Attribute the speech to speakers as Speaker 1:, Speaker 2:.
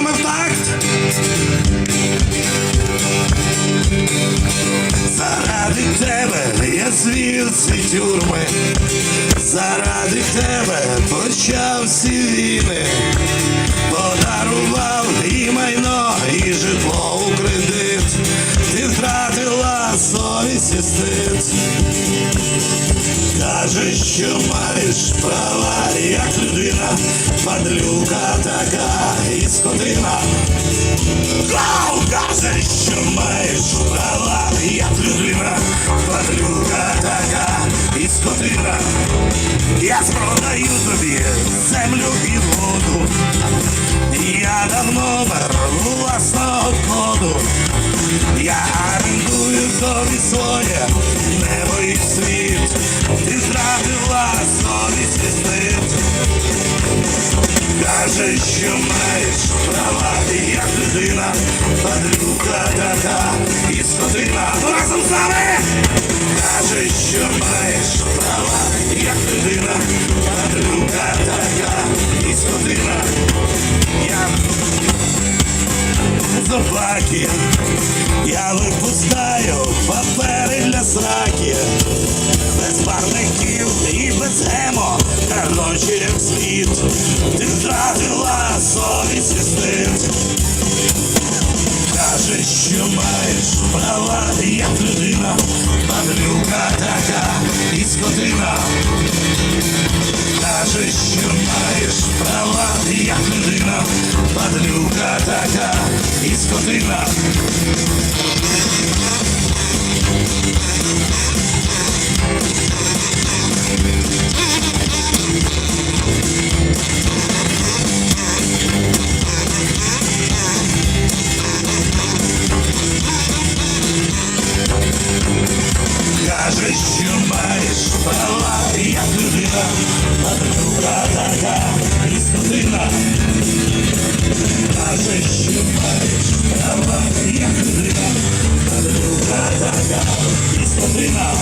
Speaker 1: нами в такт. Заради тебе я звів ці тюрми, заради тебе почав всі війни, подарував і майно, і житло у кредит, ти втратила совість і стид. Кажеш, що маєш права, як людина, падлюка така і скотина. Кажеш, що маєш права, як людина, падлюка така і скотина. Я спродаю тобі землю і воду. Я дав номер власного коду. Я орендую тобі своє небо і світ. Каже, що маєш права, як людина, падлюка така і скотина. Разом з нами! Каже, що маєш права, як людина, падлюка така і скотина. Я зоопарки, я випускаю папери для сраки, без барників і без гемо, короче, як світ, Каже, що маєш права, як людина, падлюка така і скотина. Каже, що маєш права, як людина, падлюка така і скотина. Ти маєш права, як людина, а друга така істина. Каже, що маєш права, як людина, а друга така істина.